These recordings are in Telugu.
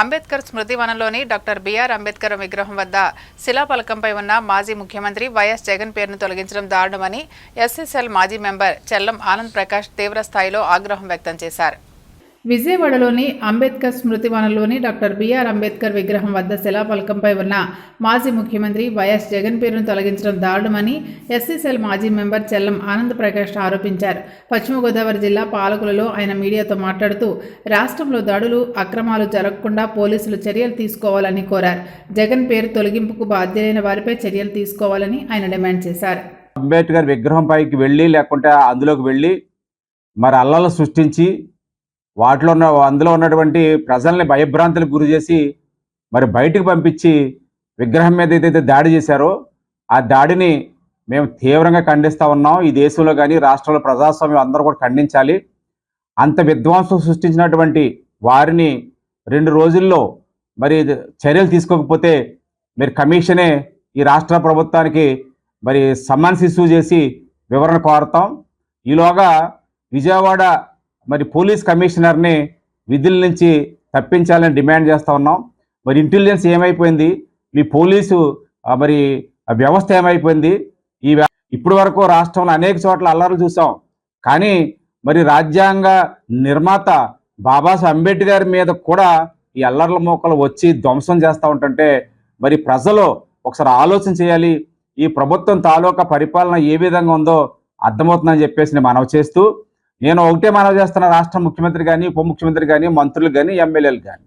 అంబేద్కర్ స్మృతి వనంలోని డాక్టర్ బిఆర్ అంబేద్కర్ విగ్రహం వద్ద శిలాఫలకంపై ఉన్న మాజీ ముఖ్యమంత్రి వైఎస్ జగన్ పేరును తొలగించడం దారుణమని ఎస్ఎస్ఎల్ మాజీ మెంబర్ చెల్లం ఆనంద్ ప్రకాష్ తీవ్ర స్థాయిలో ఆగ్రహం వ్యక్తం చేశారు. విజయవాడలోని అంబేద్కర్ స్మృతివనంలోని డాక్టర్ బిఆర్ అంబేద్కర్ విగ్రహం వద్ద శిలాఫలకంపై ఉన్న మాజీ ముఖ్యమంత్రి వైఎస్ జగన్ పేరును తొలగించడం దారుణమని ఎస్సీసెల్ మాజీ మెంబర్ చెల్లం ఆనంద్ ప్రకాష్ ఆరోపించారు. పశ్చిమ గోదావరి జిల్లా పాలకులలో ఆయన మీడియాతో మాట్లాడుతూ రాష్ట్రంలో దాడులు అక్రమాలు జరగకుండా పోలీసులు చర్యలు తీసుకోవాలని కోరారు. జగన్ పేరు తొలగింపుకు బాధ్యులైన వారిపై చర్యలు తీసుకోవాలని ఆయన డిమాండ్ చేశారు. అంబేద్కర్ విగ్రహం పైకి వెళ్ళి లేకుంటే అందులోకి వెళ్ళి మరి అల్లలు సృష్టించి వాటిలో ఉన్న అందులో ఉన్నటువంటి ప్రజల్ని భయభ్రాంతులకు గురి చేసి మరి బయటకు పంపించి విగ్రహం మీద ఏదైతే దాడి చేశారో ఆ దాడిని మేము తీవ్రంగా ఖండిస్తూ ఉన్నాం. ఈ దేశంలో కానీ రాష్ట్రంలో ప్రజాస్వామ్యం అందరూ కూడా ఖండించాలి. అంత విధ్వంసం సృష్టించినటువంటి వారిని రెండు రోజుల్లో మరి చర్యలు తీసుకోకపోతే మీరు కమిషనే ఈ రాష్ట్ర ప్రభుత్వానికి మరి సమ్మన్స్ ఇష్యూ చేసి వివరణ కోరుతాం. ఈలోగా విజయవాడ మరి పోలీస్ కమిషనర్ని విధుల నుంచి తప్పించాలని డిమాండ్ చేస్తూ ఉన్నాం. మరి ఇంటెలిజెన్స్ ఏమైపోయింది? మీ పోలీసు మరి వ్యవస్థ ఏమైపోయింది? ఈ వ్య- ఇప్పటి వరకు రాష్ట్రంలో అనేక చోట్ల అల్లర్లు చూసాం. కానీ మరి రాజ్యాంగ నిర్మాత బాబాసాహెబ్ అంబేద్కర్ మీద కూడా ఈ అల్లర్ల మోకలు వచ్చి ధ్వంసం చేస్తూ ఉంటుంటే మరి ప్రజలు ఒకసారి ఆలోచన చేయాలి. ఈ ప్రభుత్వం తాలూకా పరిపాలన ఏ విధంగా ఉందో అర్థమవుతుందని చెప్పేసి నేను మనవి చేస్తూ నేను ఒకటే మనవి చేస్తున్న రాష్ట్ర ముఖ్యమంత్రి కానీ ఉప ముఖ్యమంత్రి కానీ మంత్రులు కానీ ఎమ్మెల్యేలు కానీ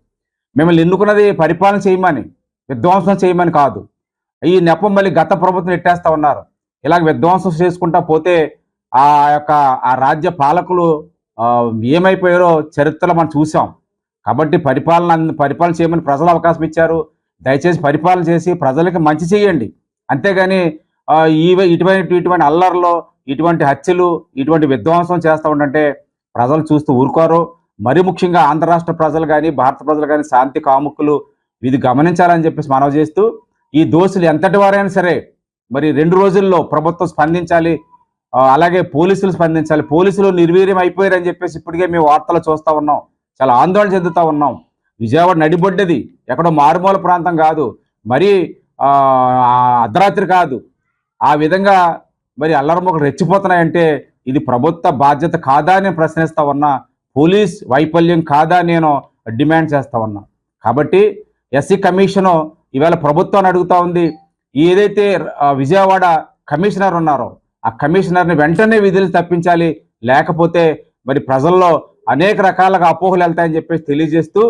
మిమ్మల్ని ఎన్నుకున్నది పరిపాలన చేయమని విధ్వంసం చేయమని కాదు. ఈ నెపం మళ్ళీ గత ప్రభుత్వం ఎట్టేస్తా ఉన్నారు. ఇలాగ విధ్వంసం చేసుకుంటా పోతే ఆ యొక్క ఆ రాజ్య పాలకులు ఏమైపోయారో చరిత్రలో మనం చూసాం. కాబట్టి పరిపాలన అంద- పరిపాలన చేయమని ప్రజలు అవకాశం ఇచ్చారు. దయచేసి పరిపాలన చేసి ప్రజలకి మంచి చేయండి. అంతేగాని ఇటువంటి ఇటువంటి అల్లర్లు ఇటువంటి హత్యలు ఇటువంటి విధ్వంసం చేస్తూ ఉండంటే ప్రజలు చూస్తూ ఊరుకోరు. మరి ముఖ్యంగా ఆంధ్ర రాష్ట్ర ప్రజలు కానీ భారత ప్రజలు కానీ శాంతి కాముకులు ఇది గమనించాలని చెప్పేసి మనవి చేస్తూ ఈ దోషులు ఎంతటి వారైనా సరే మరి రెండు రోజుల్లో ప్రభుత్వం స్పందించాలి అలాగే పోలీసులు స్పందించాలి పోలీసులు నిర్వీర్యం అయిపోయారని చెప్పేసి ఇప్పటికే మేము వార్తలు చూస్తూ ఉన్నాం చాలా ఆందోళన చెందుతూ ఉన్నాం. విజయవాడ నడిబొడ్డది ఎక్కడో మారుమూల ప్రాంతం కాదు మరి అర్ధరాత్రి కాదు. ఆ విధంగా మరి అల్లరమ్మకు రెచ్చిపోతున్నాయంటే ఇది ప్రభుత్వ బాధ్యత కాదా అని నేను ప్రశ్నిస్తా ఉన్నా పోలీస్ వైఫల్యం కాదా అని నేను డిమాండ్ చేస్తా ఉన్నా కాబట్టి ఎస్సీ కమిషను ఈవేళ ప్రభుత్వాన్ని అడుగుతా ఉంది ఏదైతే విజయవాడ కమిషనర్ ఉన్నారో ఆ కమిషనర్ని వెంటనే విధులు తప్పించాలి లేకపోతే మరి ప్రజల్లో అనేక రకాలుగా అపోహలు వెళ్తాయని చెప్పేసి తెలియజేస్తూ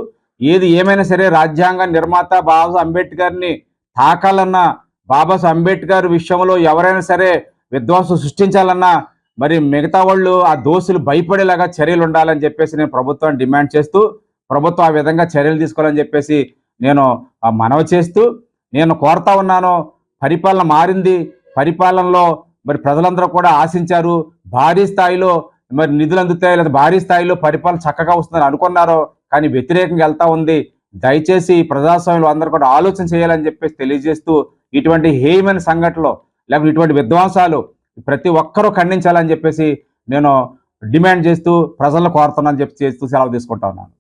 ఏది ఏమైనా సరే రాజ్యాంగ నిర్మాత బాబా అంబేద్కర్ని తాకాలన్నా బాబాసాహెబ్ అంబేద్కర్ విషయంలో ఎవరైనా సరే విధ్వంసం సృష్టించాలన్నా మరి మిగతా వాళ్ళు ఆ దోషులు భయపడేలాగా చర్యలు ఉండాలని చెప్పేసి నేను ప్రభుత్వాన్ని డిమాండ్ చేస్తూ ప్రభుత్వం ఆ విధంగా చర్యలు తీసుకోవాలని చెప్పేసి నేను మనవి చేస్తూ నేను కోరుతా ఉన్నాను. పరిపాలన మారింది. పరిపాలనలో మరి ప్రజలందరూ కూడా ఆశించారు. భారీ స్థాయిలో మరి నిధులు అందుతాయి లేదా భారీ స్థాయిలో పరిపాలన చక్కగా వస్తుందని అనుకున్నారు. కానీ వ్యతిరేకంగా వెళ్తా ఉంది. దయచేసి ప్రజాస్వామ్యంలో అందరూ కూడా ఆలోచన చేయాలని చెప్పేసి తెలియజేస్తూ ఇటువంటి హేయమైన సంఘటనలో లేకపోతే ఇటువంటి విధ్వంసాలు ప్రతి ఒక్కరూ ఖండించాలని చెప్పేసి నేను డిమాండ్ చేస్తూ ప్రజలను కోరుతున్నాను చెప్పి చేస్తూ సెలవు తీసుకుంటా ఉన్నాను.